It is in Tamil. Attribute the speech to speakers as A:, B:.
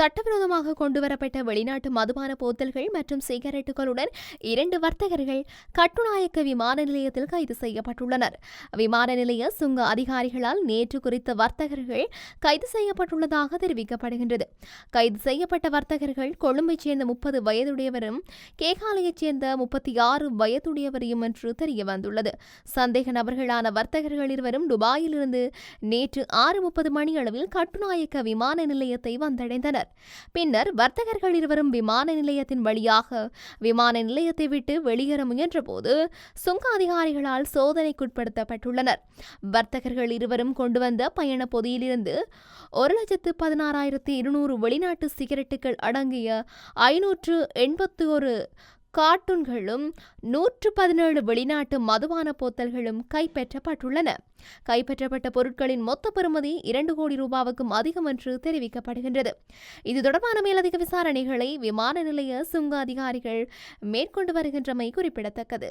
A: சட்டவிரோதமாக கொண்டுவரப்பட்ட வெளிநாட்டு மதுபான போத்தல்கள் மற்றும் சிகரெட்டுகளுடன் இரண்டு வர்த்தகர்கள் கட்டுநாயக்க விமான நிலையத்தில் கைது செய்யப்பட்டுள்ளனர். விமான நிலைய சுங்க அதிகாரிகளால் நேற்று குறித்த வர்த்தகர்கள் கைது செய்யப்பட்டுள்ளதாக தெரிவிக்கப்படுகின்றது. கைது செய்யப்பட்ட வர்த்தகர்கள் கொழும்பைச் சேர்ந்த முப்பது வயதுடையவரும் கேகாலையைச் சேர்ந்த முப்பத்தி ஆறு வயதுடையவரையும் என்று தெரிய வந்துள்ளது சந்தேக நபர்களான வர்த்தகர்கள் இருவரும் துபாயிலிருந்து நேற்று ஆறு முப்பது மணியளவில் கட்டுநாயக்க விமான நிலையத்தை வந்தடைந்தனர். பின்னர் வர்த்தகர்கள் இருவரும் விமான நிலையத்தின் வழியாக விமான நிலையத்தை விட்டு வெளியேற முயன்றபோது சுங்க அதிகாரிகளால் சோதனைக்குட்படுத்தப்பட்டுள்ளனர். வர்த்தகர்கள் இருவரும் கொண்டு வந்த பயண பொதியிலிருந்து ஒரு லட்சத்து பதினாறாயிரத்தி இருநூறு வெளிநாட்டு சிகரெட்டுகள் அடங்கிய ஐநூற்று எண்பத்தி ஒரு கார்ட்டூன்களும் நூற்று பதினேழு வெளிநாட்டு மதுபான போத்தல்களும் கைப்பற்றப்பட்டுள்ளன. கைப்பற்றப்பட்ட பொருட்களின் மொத்த பெறுமதி இரண்டு கோடி ரூபாவுக்கும் அதிகம் என்று தெரிவிக்கப்படுகின்றது. இது தொடர்பான மேலதிக விசாரணைகளை விமான நிலைய சுங்க அதிகாரிகள் மேற்கொண்டு வருகின்றமை குறிப்பிடத்தக்கது.